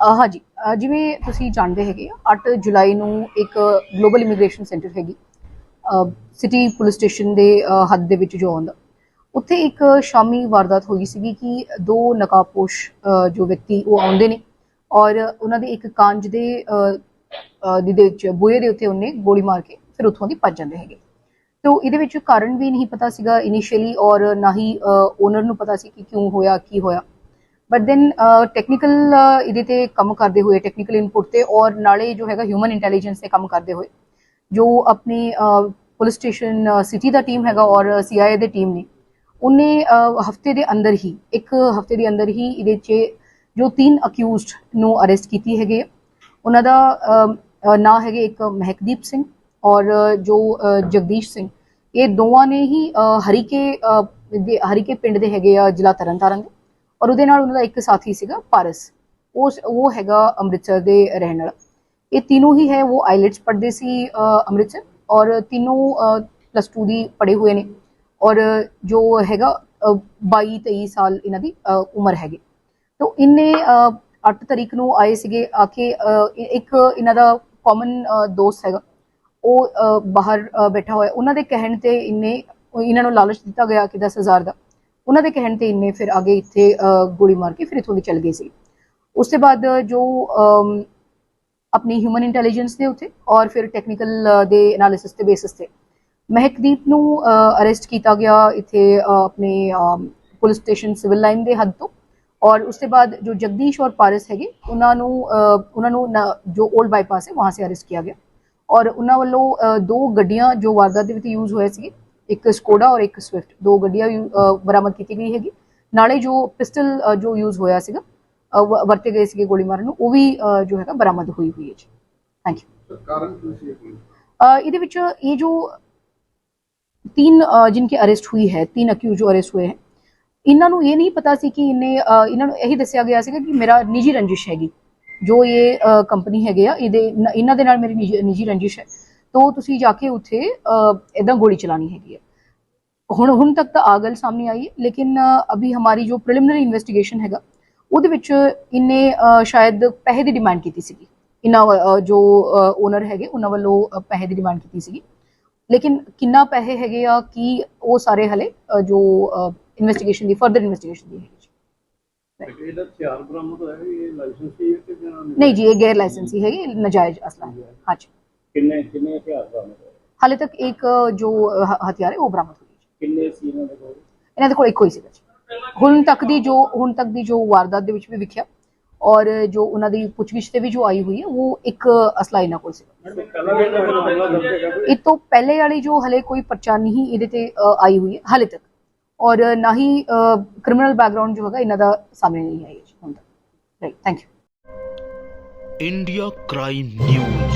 ਹਾਂਜੀ ਜਿਵੇਂ ਤੁਸੀਂ ਜਾਣਦੇ ਹੈਗੇ ਆ, 8 ਜੁਲਾਈ ਨੂੰ ਇੱਕ ਗਲੋਬਲ ਇਮੀਗ੍ਰੇਸ਼ਨ ਸੈਂਟਰ ਹੈਗੀ ਸਿਟੀ ਪੁਲਿਸ ਸਟੇਸ਼ਨ ਦੇ ਹੱਦ ਦੇ ਵਿੱਚ ਜੋ ਆਉਂਦਾ। ਉੱਥੇ ਇੱਕ ਸ਼ਾਮੀ ਵਾਰਦਾਤ ਹੋਈ ਸੀਗੀ ਕਿ ਦੋ ਨਕਾਬਪੋਸ਼ ਜੋ ਵਿਅਕਤੀ ਉਹ ਆਉਂਦੇ ਨੇ ਔਰ ਉਹਨਾਂ ਦੇ ਇੱਕ ਕਾਂਜ ਦੇ ਦੇ ਵਿੱਚ ਬੂਹੇ ਦੇ ਉੱਤੇ ਉਹਨੇ ਗੋਲੀ ਮਾਰ ਕੇ ਫਿਰ ਉੱਥੋਂ ਦੀ ਭੱਜ ਜਾਂਦੇ ਹੈਗੇ। ਤੋ ਇਹਦੇ ਵਿੱਚ ਕਾਰਨ ਵੀ ਨਹੀਂ ਪਤਾ ਸੀਗਾ ਇਨੀਸ਼ੀਅਲੀ ਔਰ ਨਾ ਹੀ ਓਨਰ ਨੂੰ ਪਤਾ ਸੀ ਕਿ ਕਿਉਂ ਹੋਇਆ ਕੀ ਹੋਇਆ। ਬਟ ਦੈਨ ਟੈਕਨੀਕਲ ਇਹਦੇ ਤੇ ਕੰਮ ਕਰਦੇ ਹੋਏ ਟੈਕਨੀਕਲ ਇਨਪੁਟ ਤੇ ਔਰ ਨਾਲੇ ਜੋ ਹੈਗਾ ਹਿਊਮਨ ਇੰਟੈਲੀਜੈਂਸ ਤੇ ਕੰਮ ਕਰਦੇ ਹੋਏ, ਜੋ ਆਪਣੀ ਪੁਲਿਸ ਸਟੇਸ਼ਨ ਸਿਟੀ ਦਾ ਟੀਮ ਹੈਗਾ ਔਰ ਸੀਆਈਏ ਦੇ ਟੀਮ ਨੇ, ਉਹਨੇ ਹਫ਼ਤੇ ਦੇ ਅੰਦਰ ਹੀ, ਇੱਕ ਹਫ਼ਤੇ ਦੇ ਅੰਦਰ ਹੀ ਇਹਦੇ 'ਚ ਜੋ ਤਿੰਨ ਅਕਿਊਜ਼ਡ ਨੂੰ ਅਰੈਸਟ ਕੀਤੀ ਹੈਗੇ ਆ। ਉਹਨਾਂ ਦਾ ਨਾਂ ਹੈਗੇ ਇੱਕ ਮਹਿਕਦੀਪ ਸਿੰਘ ਔਰ ਜੋ ਜਗਦੀਸ਼ ਸਿੰਘ ਇਹ ਦੋਵਾਂ ਨੇ ਹੀ ਹਰੀਕੇ ਦੇ, ਹਰੀਕੇ ਪਿੰਡ ਦੇ ਹੈਗੇ ਆ, ਜ਼ਿਲ੍ਹਾ ਤਰਨਤਾਰਨ ਦੇ ਔਰ ਉਹਦੇ ਨਾਲ ਉਹਨਾਂ ਦਾ ਇੱਕ ਸਾਥੀ ਸੀਗਾ ਪਾਰਸ। ਉਸ ਉਹ ਹੈਗਾ ਅੰਮ੍ਰਿਤਸਰ ਦੇ ਰਹਿਣ ਵਾਲਾ। ਇਹ ਤਿੰਨੋਂ ਹੀ ਹੈ ਉਹ ਆਈਲੈਟਸ ਪੜ੍ਹਦੇ ਸੀ ਅੰਮ੍ਰਿਤਸਰ। ਔਰ ਤਿੰਨੋਂ ਪਲੱਸ 2 ਦੀ ਪੜ੍ਹੇ ਹੋਏ ਨੇ। ਔਰ ਜੋ ਹੈਗਾ ਅ, 22 23 ਸਾਲ ਇਹਨਾਂ ਦੀ ਉਮਰ ਹੈਗੀ। ਤੋ ਇਹਨੇ 8 ਤਰੀਕ ਨੂੰ ਆਏ ਸੀਗੇ ਆ ਕੇ ਇੱਕ ਇਹਨਾਂ ਦਾ ਕਾਮਨ ਦੋਸਤ ਹੈਗਾ। ਉਹ ਬਾਹਰ ਬੈਠਾ ਹੋਇਆ। ਉਹਨਾਂ ਦੇ ਕਹਿਣ ਤੇ ਇਹਨੇ ਇਹਨਾਂ ਨੂੰ ਲਾਲਚ ਦਿੱਤਾ ਗਿਆ ਕਿ 10000 ਦਾ। ਉਹਨਾਂ ਦੇ ਕਹਿਣ ਤੇ ਇੰਨੇ ਫਿਰ ਅੱਗੇ ਇੱਥੇ ਗੋਲੀ ਮਾਰ ਕੇ ਫਿਰ ਇੱਥੋਂ ਦੀ ਚਲ ਗਏ ਸੀ। ਉਸ ਤੋਂ ਬਾਅਦ ਜੋ ਆਪਣੀ ਹਿਊਮਨ ਇੰਟੈਲੀਜੈਂਸ ਦੇ ਉੱਤੇ ਔਰ ਫਿਰ ਟੈਕਨੀਕਲ ਦੇ ਐਨਾਲਿਸਿਸ ਦੇ ਬੇਸਿਸ ਤੇ ਮਹਿਕਦੀਪ ਨੂੰ ਅਰੈਸਟ ਕੀਤਾ ਗਿਆ ਇੱਥੇ ਆਪਣੇ ਪੁਲਿਸ ਸਟੇਸ਼ਨ ਸਿਵਲ ਲਾਈਨ ਦੇ ਹੱਦ ਤੋਂ। ਔਰ ਉਸ ਤੋਂ ਬਾਅਦ ਜੋ ਜਗਦੀਸ਼ ਔਰ ਪਾਰਸ ਹੈਗੇ, ਉਹਨਾਂ ਨੂੰ ਉਹਨਾਂ ਨੂੰ ਜੋ 올ਡ ਬਾਈਪਾਸ ਹੈ, ਵਹਾਂ ਸੇ ਅਰੈਸਟ ਕੀਤਾ ਗਿਆ। ਔਰ ਉਹਨਾਂ ਵੱਲੋਂ ਦੋ ਗੱਡੀਆਂ ਜੋ ਵਾਰਦਾਤ ਦੇ ਵਿੱਚ ਯੂਜ਼ ਹੋਏ ਸੀ ਇੱਕ ਸਕੋਡਾ ਔਰ ਇੱਕ ਸਵਿਫਟ ਦੋ ਗੱਡੀਆਂ ਯੂ- ਅ, ਬਰਾਮਦ ਕੀਤੀ ਗਈ ਹੈਗੀ ਨਾਲੇ ਜੋ ਪਿਸਟਲ ਜੋ ਯੂਜ਼ ਹੋਇਆ ਸੀਗਾ ਅ, ਵ- ਵਰਤੇ ਗਏ ਸੀਗੇ ਗੋਲੀ ਮਾਰਨ ਨੂੰ ਉਹ ਵੀ ਅ, ਜੋ ਹੈਗਾ ਬਰਾਮਦ ਹੋਈ ਹੋਈ ਹੈ ਜੀ ਥੈਂਕ ਯੂ ਸਰ ਕਾਰਨ ਕੀ ਸੀ ਇਹ अ, ਇਹਦੇ ਵਿੱਚ ਇਹ ਜੋ तीन अ, जिनकी अरेस्ट हुई है तीन अक्यूज जो अरेस्ट हुए हैं ਇਹਨਾਂ ਨੂੰ ਇਹ ਨਹੀਂ ਪਤਾ ਸੀ ਕਿ ਇਹਨੇ ਅ, ਇਹਨਾਂ ਨੂੰ ਇਹੀ ਦੱਸਿਆ ਗਿਆ ਸੀਗਾ ਕਿ ਮੇਰਾ ਨਿੱਜੀ ਰੰਜਿਸ਼ ਹੈਗੀ ਜੋ ਇਹ ਕੰਪਨੀ ਹੈਗੇ ਆ ਤੋਂ ਤੁਸੀਂ ਜਾ ਕੇ ਉੱਥੇ ਇਦਾਂ ਗੋਲੀ ਚਲਾਣੀ ਹੈਗੀ ਹੈ ਹੁਣ ਹੁਣ ਤੱਕ ਤਾਂ ਆ ਗੱਲ ਸਾਹਮਣੇ ਆਈ ਹੈ ਲੇਕਿਨ ਅਭੀ ਹਮਾਰੀ ਜੋ ਪ੍ਰੀਲਿਮਿਨਰੀ ਇਨਵੈਸਟੀਗੇਸ਼ਨ ਹੈਗਾ ਉਹਦੇ ਵਿੱਚ ਇਹਨੇ ਸ਼ਾਇਦ ਪੈਸੇ ਦੀ ਡਿਮਾਂਡ ਕੀਤੀ ਸੀਗੀ। ਇਹਨਾਂ ਜੋ ਓਨਰ ਹੈਗੇ ਉਹਨਾਂ ਵੱਲੋਂ ਪੈਸੇ ਦੀ ਡਿਮਾਂਡ ਕੀਤੀ ਸੀਗੀ। ਲੇਕਿਨ ਕਿੰਨਾ ਪੈਸੇ ਹੈਗੇ ਆ ਕੀ ਉਹ ਸਾਰੇ ਹਲੇ ਜੋ ਇਨਵੈਸਟੀਗੇਸ਼ਨ ਦੀ ਫਰਦਰ ਇਨਵੈਸਟੀਗੇਸ਼ਨ ਦੀ ਹੈਗੀ ਨਹੀਂ ਜੀ ਇਹ ਗੈਰ ਲਾਇਸੈਂਸੀ ਹੈਗੀ ਨਾਜਾਇਜ਼ ਅਸਲਾ ਹੈ। ਹਾਂਜੀ। ਕਿੰਨੇ ਕਿੰਨੇ ਹਥਿਆਰ ਬਰਾਮਦ ਹੋਏ ਹਾਲੇ ਤੱਕ ਇੱਕ ਅ, ਜੋ ਅ, ਹ- ਹਥਿਆਰ ਹੈ ਉਹ ਬਰਾਮਦ ਹੋਈ ਹੈ ਕਿੰਨੇ ਸੀ ਇਹਨਾਂ ਦੇ ਕੋਲ ਇਹਨਾਂ ਦੇ ਕੋਲ ਇੱਕੋ ਹੀ ਸੀਗਾ ਜੀ ਹੁਣ ਤੱਕ ਦੀ ਜੋ ਹੁਣ ਤੱਕ ਦੀ ਜੋ ਵਾਰਦਾਤ ਦੇ ਵਿੱਚ ਵੀ ਵਿਖਿਆ ਔਰ ਜੋ ਉਹਨਾਂ ਦੀ ਪੁੱਛਗਿੱਛ ਤੇ ਵੀ ਜੋ ਆਈ ਹੋਈ ਹੈ ਉਹ ਇੱਕ ਅਸਲਾ ਇਹਨਾਂ ਕੋਲ ਸੀਗਾ ਪਹਿਲਾਂ ਵੀ ਇਹਨਾਂ ਕੋਲ ਮਾਮਲਾ ਦਰਜ ਹੈਗਾ ਕੋਈ? ਇਹ ਤੋਂ ਪਹਿਲੇ ਵਾਲੀ ਜੋ ਹਲੇ ਕੋਈ ਪਰਚਾ ਨਹੀਂ ਇਹਦੇ ਤੇ ਅ, ਆਈ ਹੋਈ ਹੈ ਹਲੇ ਤੱਕ ਔਰ ਨਾ ਹੀ ਕ੍ਰਿਮੀਨਲ ਬੈਕਗ੍ਰਾਉਂਡ ਜੋ ਹੈਗਾ ਇਹਨਾਂ ਦਾ ਸਾਹਮਣੇ ਨਹੀਂ ਆਇਆ ਜੀ ਹੁਣ ਤੱਕ right thank you India crime news